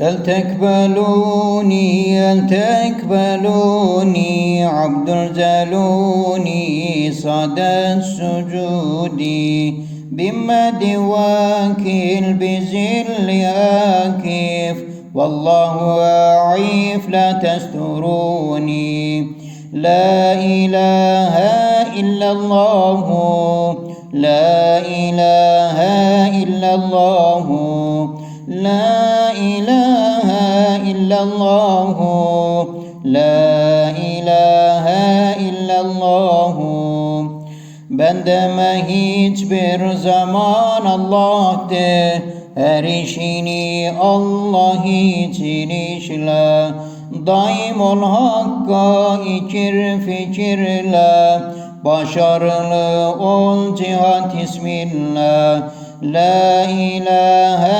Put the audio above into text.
هل تقبلوني هل تقبلوني عبد الجلوني صدى السجود. بمد واكل بزل آكف والله أعيف لا تستروني. لا إله إلا الله. لا إله إلا الله. لا إله إلا الله لا إله إلا الله Bendeme hiçbir zaman Allah de Her işini Allah için işle Daim ol hakka ikir fikirle Başarılı ol cihat isminle La ilahe